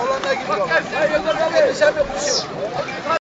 Alana gidiyor. Hayır, sen de